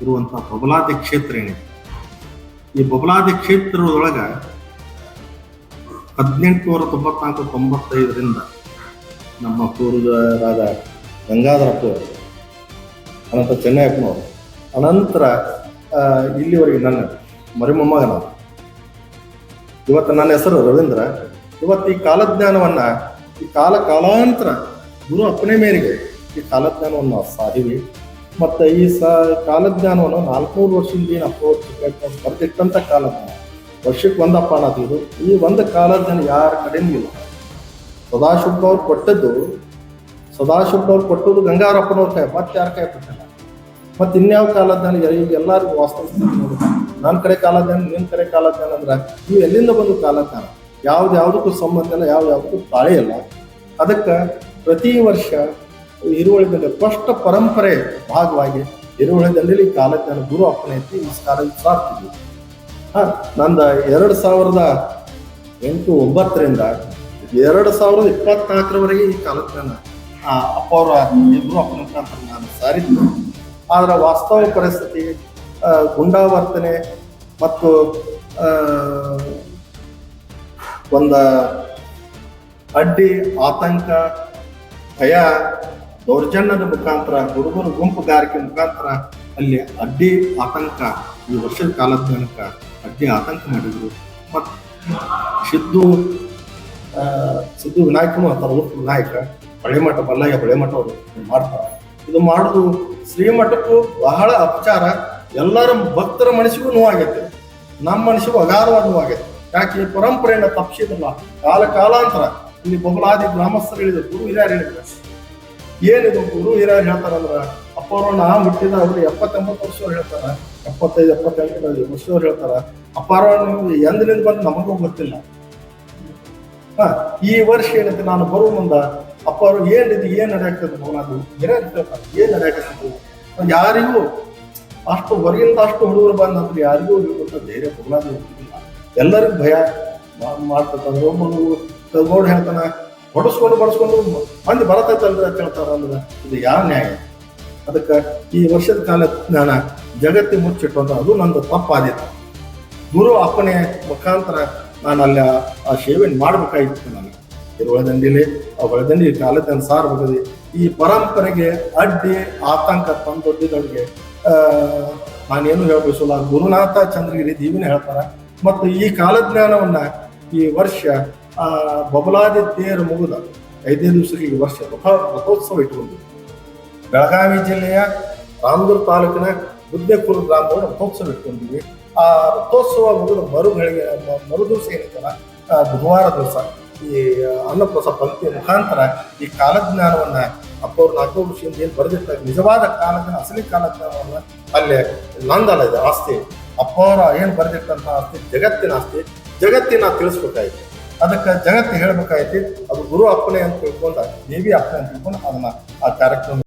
ಇರುವಂತಹ ಬಬಲಾದಿ ಕ್ಷೇತ್ರ ಏನಿದೆ? ಈ ಬಬಲಾದಿ ಕ್ಷೇತ್ರದೊಳಗ ಹದಿನೆಂಟುನೂರ ತೊಂಬತ್ನಾಲ್ಕು ತೊಂಬತ್ತೈದರಿಂದ ನಮ್ಮ ಪೂರ್ವರಾದ ಗಂಗಾಧರಪ್ಪ ಅನಂತರ ಚೆನ್ನಯ್ಯಪ್ಪನವರು, ಅನಂತರ ಇಲ್ಲಿವರೆಗೆ ನನ್ನ ಮರಿಮೊಮ್ಮಗನ ಇವತ್ತು ನನ್ನ ಹೆಸರು ರವೀಂದ್ರ, ಇವತ್ತು ಈ ಕಾಲಜ್ಞಾನವನ್ನ, ಈ ಕಾಲ ಕಾಲಾಂತರ ಗುರು ಅಪ್ಪಣೆ ಮೇರೆಗೆ ಈ ಕಾಲಜ್ಞಾನವನ್ನು ಸಾಧಿವಿ ಮತ್ತು ಈ ಸ ಕಾಲಜ್ಞಾನವನ್ನು ನಾಲ್ಕೂರು ವರ್ಷದಿಂದ ಏನು ಅಪ್ರೋಚ್ ಬರ್ತಿಟ್ಟಂಥ ಕಾಲಜ್ಞಾನ. ವರ್ಷಕ್ಕೆ ಒಂದಪ್ಪ ಅನ್ನೋದು ಈ ಒಂದು ಕಾಲಜ್ಞಾನ ಯಾರ ಕಡೆಯೂ ಇಲ್ಲ. ಸದಾಶಿವನವ್ರು ಕೊಟ್ಟದ್ದು ಅವ್ರು ಕೊಟ್ಟದ್ದು ಗಂಗಾರಪ್ಪನವ್ರ ಕೈ, ಮತ್ತೆ ಯಾರ ಕೈ ಕೊಟ್ಟಿಲ್ಲ ಮತ್ತೆ ಇನ್ಯಾವ ಕಾಲಜ್ಞಾನ ಈಗ ಎಲ್ಲರಿಗೂ ವಾಸ್ತವ ನನ್ನ ಕಡೆ ಕಾಲಜ್ಞಾನ ನಿನ್ನ ಕಡೆ ಕಾಲಜ್ಞಾನ ಅಂದ್ರೆ ನೀವು ಎಲ್ಲಿಂದ ಬಂದು ಕಾಲಜ್ಞಾನ? ಯಾವ್ದು ಯಾವುದಕ್ಕೂ ಸಂಬಂಧ ಇಲ್ಲ ಯಾವ ಯಾವುದಕ್ಕೂ ತಾಳೆ ಇಲ್ಲ. ಅದಕ್ಕೆ ಪ್ರತಿ ವರ್ಷ ಹಿರುವಳಿದಲ್ಲಿ ಸ್ಪಷ್ಟ ಪರಂಪರೆ ಭಾಗವಾಗಿ ಹಿರುವಳಿದಲ್ಲಿ ಕಾಲಜ್ಞಾನ ಗುರು ಅಪ್ಪನೆ ಐತಿ ಈ ಕಾಲ ಸಾರ್ತಿದ್ವಿ ಹಾ, ನಂದ ಎರಡು ಸಾವಿರದ ಎಂಟು ಒಂಬತ್ತರಿಂದ ಎರಡು ಸಾವಿರದ ಇಪ್ಪತ್ನಾಲ್ಕರವರೆಗೆ ಈ ಕಾಲಜ್ಞಾನ, ಆ ಅಪ್ಪ ಅಪ್ಪನ ಮುಖಾಂತರ ನಾನು ಸಾರಿದ್ದು. ಆದ್ರೆ ವಾಸ್ತವ ಪರಿಸ್ಥಿತಿ ಗುಂಡಾವರ್ತನೆ ಮತ್ತು ಒಂದ ಅಡ್ಡಿ, ಆತಂಕ, ಭಯ ದೌರ್ಜನ್ಯದ ಮುಖಾಂತರ ಹುಡುಗರು ಗುಂಪುಗಾರಿಕೆ ಮುಖಾಂತರ ಅಲ್ಲಿ ಅಡ್ಡಿ ಆತಂಕ, ಈ ವರ್ಷದ ಕಾಲಜ್ಞಾನಕ್ಕೆ ಅಡ್ಡಿ ಆತಂಕ ಮಾಡಿದ್ರು. ಮತ್ತು ಸಿದ್ದು ಸಿದ್ದು ವಿನಾಯಕನು ಉಪ ವಿನಾಯಕ. ಹೊಳೆಮಠ ಬಲ್ಲಾಯ ಹೊಳೆಮಠ ಅವರು ಮಾಡ್ತಾರೆ. ಇದು ಮಾಡೋದು ಶ್ರೀಮಠಕ್ಕೂ ಬಹಳ ಅಪಚಾರ. ಎಲ್ಲರ ಭಕ್ತರ ಮನಸ್ಸಿಗೂ ನೋವಾಗೈತೆ. ನಮ್ಮ ಮನಸ್ಸಿಗೂ ಅಗಾಧವಾದ ನೋವಾಗೈತೆ. ಯಾಕೆ ಪರಂಪರೆಯನ್ನ ತಪ್ಪಿಸಿದ್ರಲ್ಲ? ಕಾಲ ಕಾಲಾಂತರ ಇಲ್ಲಿ ಬಹುಲಾದಿ ಗ್ರಾಮಸ್ಥರು ಹೇಳಿದ್ರು, ಗುರು ಹಿರಿಯರು ಹೇಳಿದ್ರು. ಏನಿದು ಗುರು ಹಿರಿಯರು ಹೇಳ್ತಾರಂದ್ರ ಅಪ್ಪವ್ರು ನಾ ಹುಟ್ಟಿದ ಅವ್ರು ಎಪ್ಪತ್ತೊಂಬತ್ತು ವರ್ಷ ಹೇಳ್ತಾರ. ಎಪ್ಪತ್ತೈದು, ಎಪ್ಪತ್ತೆಂಟು ವರ್ಷದವ್ರು ಹೇಳ್ತಾರ. ಅಪ್ಪಾರ ನೀವು ಎಂದಿನಿಂದ ಬಂದು ನಮಗೂ ಗೊತ್ತಿಲ್ಲ. ಹ, ಈ ವರ್ಷ ಏನೈತಿ ನಾನು ಬರುವ ಮುಂದ ಅಪ್ಪ ಏನಿದೆ ಏನ್ ನಡೆಯಾಗ್ತದೆ ಹೇಳ್ತಾರ ಏನ್ ನಡೆಯಾಕತ್ತದು ಯಾರಿಗೂ ಅಷ್ಟು ಹೊರಗಿಂದ ಅಷ್ಟು ಹುಡುಗರು ಬಂದಂದ್ರೆ ಯಾರಿಗೂ ಗೊತ್ತ ಧೈರ್ಯ ಹೋಗ್ತಿಲ್ಲ ಎಲ್ಲರಿಗೂ ಭಯ ಮಾಡ್ತಂದ್ರೆ ಒಬ್ಬನು ಗೌಡ ಹೇಳ್ತಾನ ಹೊಡಸ್ಕೊಂಡು ಬಡಿಸ್ಕೊಂಡು ಮಂದಿ ಬರತೈತಲ್ರಿ ಅಂತ ಕೇಳ್ತಾರ ಅಂದ್ರೆ ಇದು ಯಾವ ನ್ಯಾಯ? ಅದಕ್ಕೆ ಈ ವರ್ಷದ ಕಾಲ ಜ್ಞಾನ ಜಗತ್ತಿ ಮುಚ್ಚಿಟ್ಟು ಅದು ನಂದು ತಪ್ಪಾದಿತ್ತು ಗುರು ಅಪ್ಪನೆ ಮುಖಾಂತರ ನಾನು ಅಲ್ಲಿ ಆ- ಸೇವೆಯನ್ನು ಮಾಡಬೇಕಾಗಿತ್ತು ನಾನು ಒಳದಂಡಿಲಿ, ಆ ಒಳದಂಡಿ ಕಾಲದ ಸಾರಬಹುದು ಈ ಪರಂಪರೆಗೆ ಅಡ್ಡಿ ಆತಂಕ ತಂದೊಡ್ಡಿದವರಿಗೆ ನಾನೇನು ಹೇಳಬಯಸಲ್ಲ ಗುರುನಾಥ ಚಂದ್ರಗಿರಿ ದೀವಿನ ಹೇಳ್ತಾರೆ. ಮತ್ತು ಈ ಕಾಲಜ್ಞಾನವನ್ನ ಈ ವರ್ಷ ಆ ಬಬಲಾದಿ ತೇರು ಮುಗಿದ ಐದನೇ ದಿವಸಕ್ಕೆ ಈ ವರ್ಷ ರಥ, ರಥೋತ್ಸವ ಇಟ್ಟುಕೊಂಡು ಬೆಳಗಾವಿ ಜಿಲ್ಲೆಯ ರಾಮದುರ್ಗ ತಾಲೂಕಿನ ಬುದ್ಧೇಪುರ ಗ್ರಾಮವನ್ನು ರಥೋತ್ಸವ ಇಟ್ಕೊಂಡಿದ್ವಿ. ಆ ರಥೋತ್ಸವ ಮುಗಿದ ಮರು ಗಳಿಗೆ ಮ- ಮರು ದಿವಸ ಏನೈತಲ್ಲ ಬುಧವಾರ ದಿವಸ ಈ ಅನ್ನಪ್ರಸ ಪಂಕ್ತಿಯ ಮುಖಾಂತರ ಈ ಕಾಲಜ್ಞಾನವನ್ನ ಅಪ್ಪವ್ರು ನಾಲ್ಕು ವರ್ಷದಿಂದ ಏನು ಬರೆದಿರ್ತಾರೆ ನಿಜವಾದ ಕಾಲಜ್ಞಾನ, ಅಸಲಿ ಕಾಲಜ್ಞಾನವನ್ನು ಅಲ್ಲಿ ನಂದಲ್ಲ ಇದೆ ಆಸ್ತಿ. ಅಪ್ಪವರ ಏನು ಬರೆದಿಟ್ಟಂತ ಆಸ್ತಿ? ಜಗತ್ತಿನ ಆಸ್ತಿ. ಜಗತ್ತಿನ ತಿಳಿಸ್ಬೇಕಾಯ್ತು. ಅದಕ್ಕೆ ಜಗತ್ತು ಹೇಳ್ಬೇಕಾಯ್ತಿ, ಅದು ಗುರು ಅಪ್ಪನೆ ಅಂತ ತಿಳ್ಕೊಂಡ ದೇವಿ ಅಪ್ಪನೆ ಅಂತ ತಿಳ್ಕೊಂಡು ಅದನ್ನ ಆ ಕಾರ್ಯಕ್ರಮ